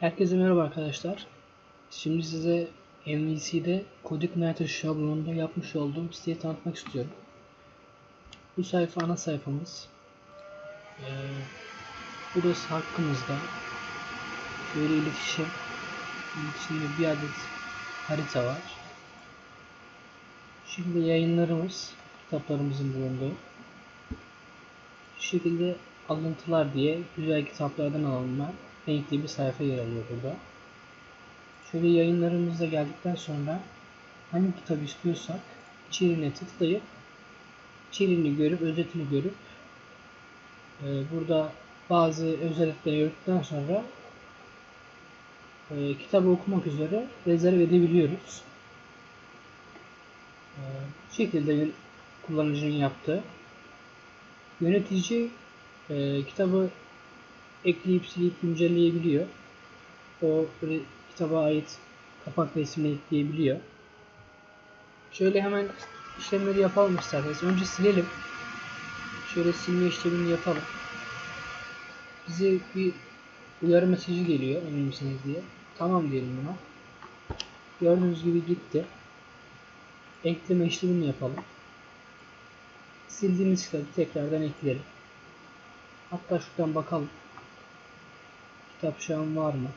Herkese merhaba arkadaşlar. Şimdi size MVC'de CodeIgniter şablonunda yapmış olduğum siteyi tanıtmak istiyorum. Bu sayfa ana sayfamız. Ee, burası hakkımızda. Böyle iletişim. İçinde bir adet harita var. Şimdi yayınlarımız, kitaplarımızın bulunduğu. Şu şekilde alıntılar diye güzel kitaplardan alınma renkli bir sayfa yer alıyor burada. Şöyle yayınlarımıza geldikten sonra hangi kitabı istiyorsak içeriğine tıklayıp içeriğini görüp özetini görüp e, burada bazı özellikleri gördükten sonra e, kitabı okumak üzere rezerv edebiliyoruz. E, bu şekilde kullanıcının yaptığı yönetici e, kitabı ekleyip silip güncelleyebiliyor. O kitaba ait kapak resmini ekleyebiliyor. Şöyle hemen işlemleri yapalım isterseniz. Önce silelim. Şöyle silme işlemini yapalım. Bize bir uyarı mesajı geliyor emin misiniz diye. Tamam diyelim buna. Gördüğünüz gibi gitti. Ekleme işlemini yapalım. Sildiğimiz kitabı tekrardan ekleyelim. Hatta şuradan bakalım. Kitap şu an var mı?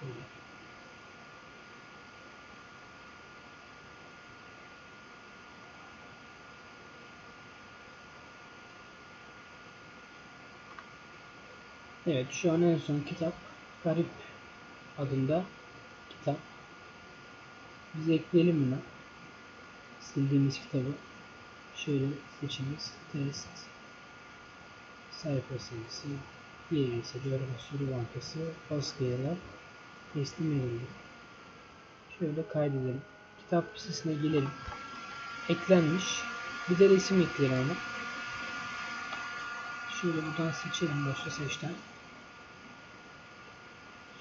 Şöyle. Evet şu an en son kitap Garip adında kitap. Biz ekleyelim bunu. Sildiğimiz kitabı. Şöyle seçiniz. Test sayfa sayısı, YGS, Coğrafya Soru Bankası, baskıyalar teslim edildi. Şöyle kaydedelim. Kitap listesine gelelim. Eklenmiş. Bir de resim ekleyelim ona. Şöyle buradan seçelim başta seçten.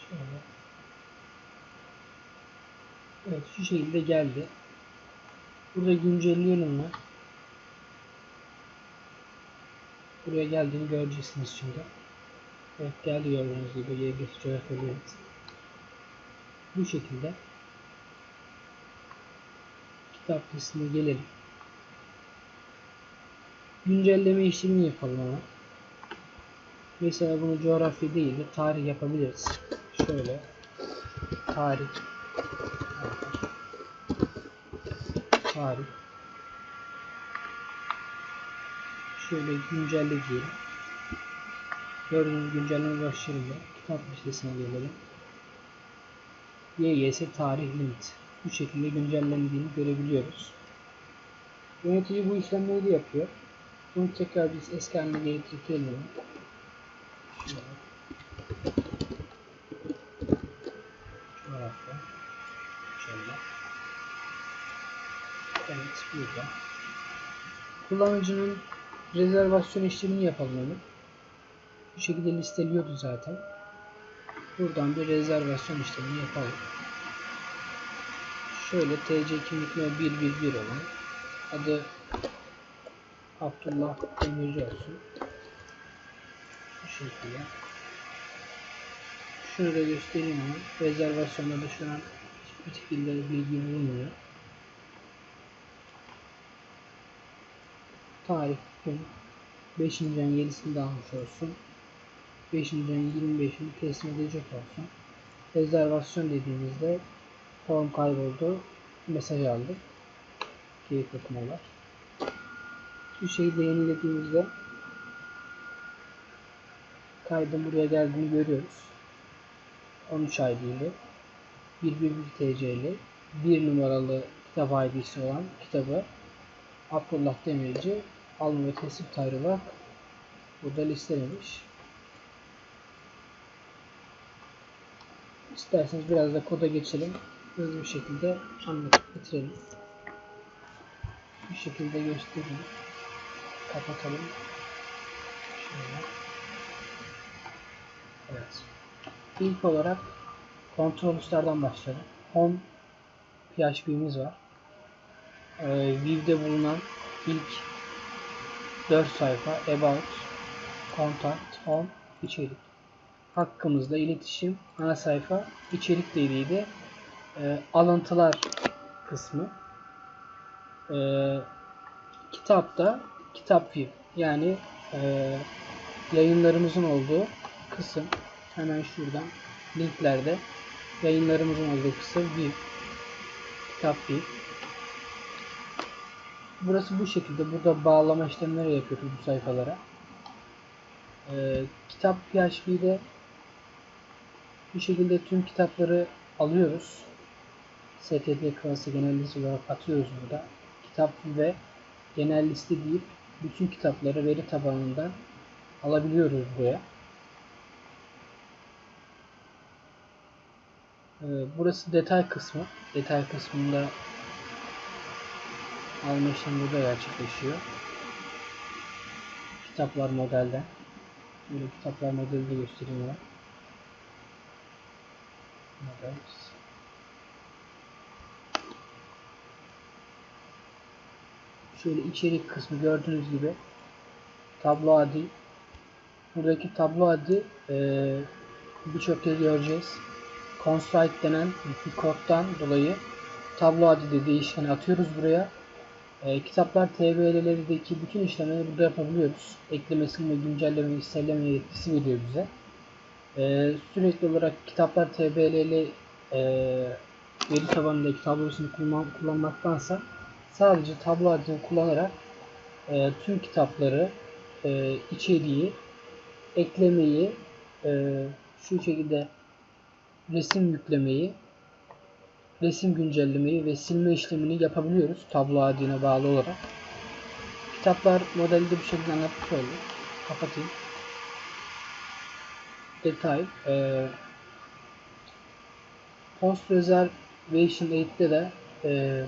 Şöyle. Evet şu şekilde geldi. Burada güncelliyorum ben. Buraya geldiğini göreceksiniz şimdi. Evet geldi gördüğünüz gibi YGS coğrafya Bu şekilde kitap listesine gelelim. Güncelleme işlemini yapalım ama. Mesela bunu coğrafya değil de tarih yapabiliriz. Şöyle tarih tarih şöyle güncelle diyelim. Gördüğünüz güncelleme başlarında kitap listesine gelelim. YGS tarih limit. Bu şekilde güncellendiğini görebiliyoruz. Yönetici bu işlemleri de yapıyor. Bunu tekrar biz eski haline. Şöyle. Evet burada. Kullanıcının rezervasyon işlemini yapalım onu. Bu şekilde listeliyordu zaten. Buradan bir rezervasyon işlemini yapalım. Şöyle TC kimlik no 111 olan adı Abdullah Demirci olsun. Bu şekilde. Da göstereyim ama rezervasyonda da şu an hiçbir şekilde bilgi bulunmuyor. Tarih gün 5. ayın 7'sinde almış olsun. 5. ayın 25'ini teslim edecek olsun. Rezervasyon dediğimizde form kayboldu. Mesaj aldık. Keyif okumalar. Bu şekilde yenilediğimizde kaydın buraya geldiğini görüyoruz. 13 ID ile 111 TC ile 1 numaralı kitap ID'si olan kitabı Abdullah Demirci alma ve tarihi olarak burada listelemiş. İsterseniz biraz da koda geçelim. Hızlı bir şekilde anlatıp bitirelim. Bu şekilde göstereyim. Kapatalım. Şöyle. Evet. İlk olarak kontrol üstlerden başlayalım. Home PHP'miz var. Ee, View'de bulunan ilk 4 sayfa About, Contact, Home içerik. Hakkımızda iletişim, ana sayfa, içerik dediği e, alıntılar kısmı. E, kitapta kitap view yani e, yayınlarımızın olduğu kısım hemen şuradan linklerde yayınlarımızın olduğu kısım view kitap view burası bu şekilde burada bağlama işlemleri yapıyoruz bu sayfalara ee, kitap PHP'de bu şekilde tüm kitapları alıyoruz STD klası genel liste olarak atıyoruz burada kitap ve genel liste deyip bütün kitapları veri tabanından alabiliyoruz buraya. Ee, burası detay kısmı. Detay kısmında alma işlemi burada gerçekleşiyor. Kitaplar modelden. Böyle kitaplar modeli de göstereyim ben. Model. Şöyle içerik kısmı gördüğünüz gibi tablo adi buradaki tablo adi e, birçok kez göreceğiz. Constraint denen bir koddan dolayı tablo adi de değişkeni atıyoruz buraya. E, kitaplar TBL'lerdeki bütün işlemleri burada yapabiliyoruz. Eklemesini ve güncellemeyi, isterleme yetkisi veriyor bize. E, sürekli olarak kitaplar TBL'li e, veri tabanındaki tablosunu kullan, kullanmaktansa sadece tablo adını kullanarak e, tüm kitapları e, içeriği eklemeyi e, şu şekilde resim yüklemeyi resim güncellemeyi ve silme işlemini yapabiliyoruz tablo adına bağlı olarak. Kitaplar modelde bu şekilde anlatmış oldum. Kapatayım. Detay. E, Post Reservation 8'de de e,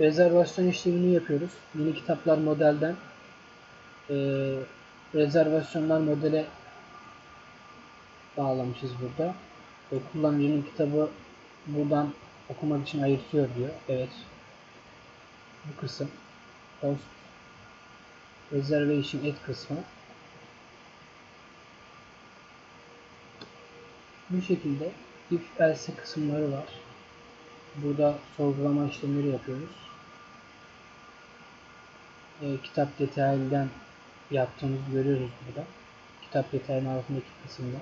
rezervasyon işlemini yapıyoruz. Yeni kitaplar modelden e, rezervasyonlar modele bağlamışız burada. Ve kullanıcının kitabı buradan okumak için ayırtıyor diyor. Evet. Bu kısım. Post Reservation et kısmı. Bu şekilde if else kısımları var. Burada sorgulama işlemleri yapıyoruz. E, kitap detayından yaptığımızı görüyoruz burada. Kitap detayının altındaki kısımda.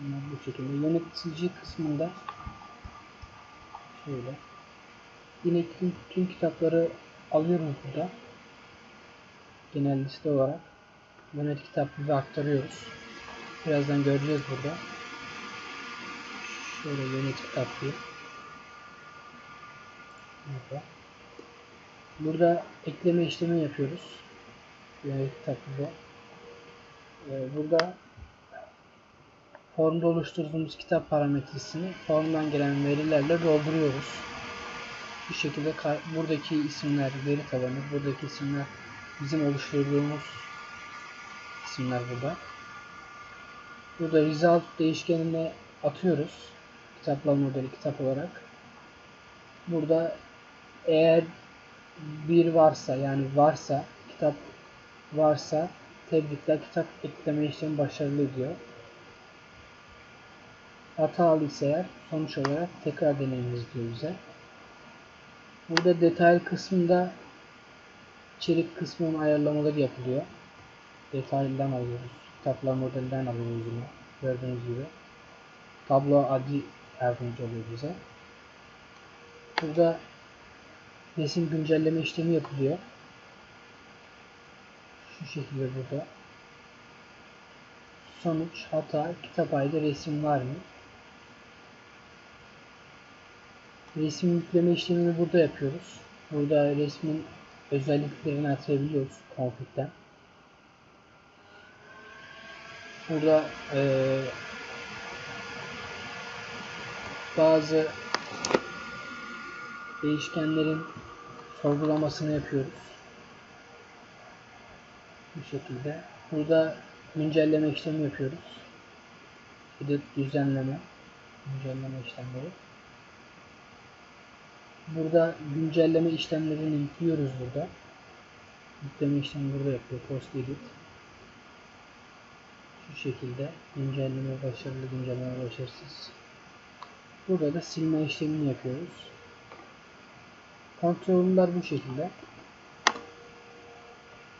Bu şekilde. Yönetici kısmında şöyle. Yine tüm, tüm kitapları alıyoruz burada. Genel liste olarak. Yönet kitapları aktarıyoruz. Birazdan göreceğiz burada. Şöyle yönet kitaplığı. Burada. Burada ekleme işlemi yapıyoruz. Yönet kitaplığı. Ee, burada formda oluşturduğumuz kitap parametresini formdan gelen verilerle dolduruyoruz. Bu şekilde buradaki isimler veri tabanı, buradaki isimler bizim oluşturduğumuz isimler burada. Burada result değişkenine atıyoruz. Kitaplar modeli kitap olarak. Burada eğer bir varsa yani varsa kitap varsa tebrikler kitap ekleme işlemi başarılı diyor. Hatalı ise eğer sonuç olarak tekrar deneyimiz diyor bize. Burada detay kısmında içerik kısmının ayarlamaları yapılıyor. Detaylıdan alıyoruz. Kitaplar modelinden alıyoruz bunu. Gördüğünüz gibi. Tablo adi yardımcı oluyor bize. Burada resim güncelleme işlemi yapılıyor. Şu şekilde burada. Sonuç, hata, kitap ayda resim var mı? Resim yükleme işlemini burada yapıyoruz. Burada resmin özelliklerini atayabiliyoruz config'den. Burada ee, bazı değişkenlerin sorgulamasını yapıyoruz. Bu şekilde. Burada güncelleme işlemi yapıyoruz. Edit düzenleme güncelleme işlemleri. Burada güncelleme işlemlerini yüklüyoruz burada. Yükleme işlemi burada yapıyor. Post edit. Şu şekilde güncelleme başarılı, güncelleme başarısız. Burada da silme işlemini yapıyoruz. Kontroller bu şekilde.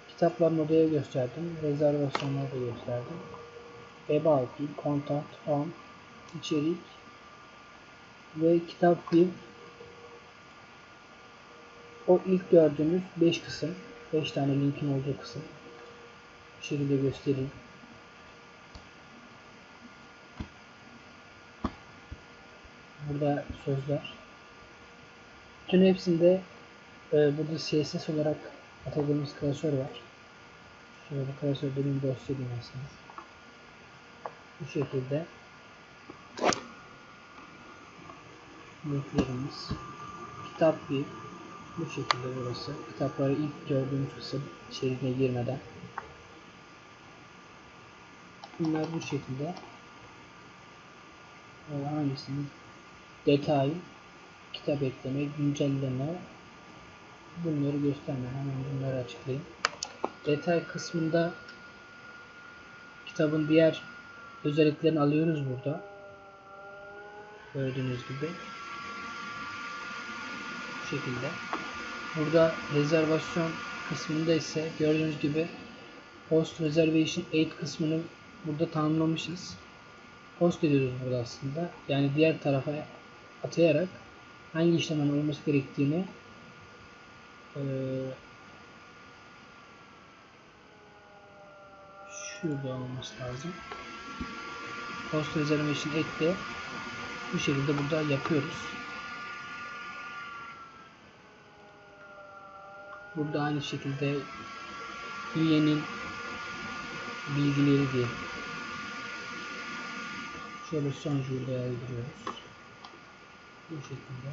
Kitapların odaya gösterdim. Rezervasyonları da gösterdim. About, Contact, On, içerik ve kitap bir o ilk gördüğünüz 5 kısım 5 tane linkin olduğu kısım bu şekilde göstereyim. Burada sözler. Bütün hepsinde e, burada CSS olarak atadığımız klasör var. Şöyle bu klasör benim dosya dinlersiniz. Bu şekilde linklerimiz kitap bir bu şekilde burası. Kitapları ilk gördüğümüz kısım içeriğine girmeden. Bunlar bu şekilde. Ee, hangisini? Detay, kitap ekleme, güncelleme. Bunları göstermem. Hemen bunları açıklayayım. Detay kısmında kitabın diğer özelliklerini alıyoruz burada. Gördüğünüz gibi. Bu şekilde. Burada rezervasyon kısmında ise gördüğünüz gibi Post Reservation 8 kısmını burada tanımlamışız. Post ediyoruz burada aslında. Yani diğer tarafa atayarak hangi işlemin olması gerektiğini ee, şurada olması lazım. Post Reservation 8'de bu şekilde burada yapıyoruz. Burada aynı şekilde üyenin bilgileri diye şöyle sonucu yazdırıyoruz. Bu şekilde.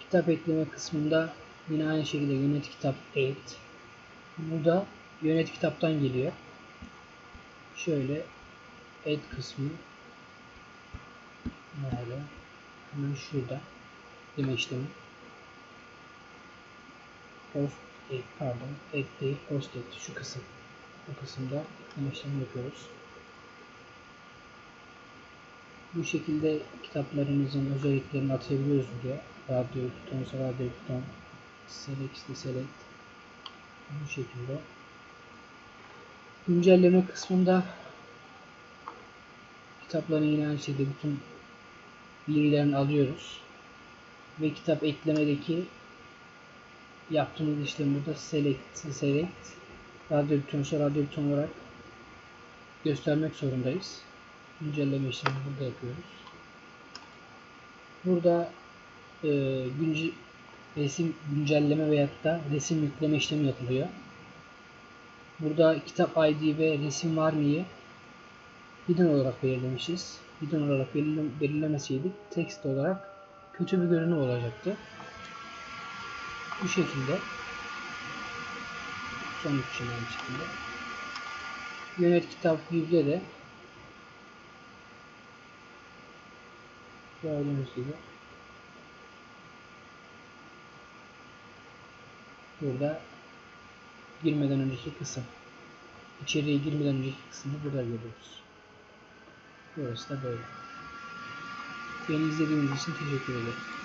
Kitap ekleme kısmında yine aynı şekilde yönet kitap 8. Burada yönet kitaptan geliyor. Şöyle add kısmı nerede? Hemen şurada. Deme işlemi post et, pardon et değil post et şu kısım bu kısımda yükleme işlemi yapıyoruz. Bu şekilde kitaplarımızın özelliklerini atayabiliyoruz buraya. Radyo buton, radyo buton, select, select. Bu şekilde. Güncelleme kısmında kitapların yine aynı şekilde bütün bilgilerini alıyoruz. Ve kitap eklemedeki yaptığımız işlem burada select, select radyo butonsa radyo buton olarak göstermek zorundayız. Güncelleme işlemi burada yapıyoruz. Burada e, günce, resim güncelleme veyahut da resim yükleme işlemi yapılıyor. Burada kitap ID ve resim var mı'yı hidden olarak belirlemişiz. Hidden olarak belirlemeseydik text olarak kötü bir görünüm olacaktı. Bu şekilde son üç aynı şekilde yönet kitap yüzde de gördüğünüz gibi burada girmeden önceki kısım içeriye girmeden önceki kısmı burada görüyoruz. Burası da böyle. Beni izlediğiniz için teşekkür ederim.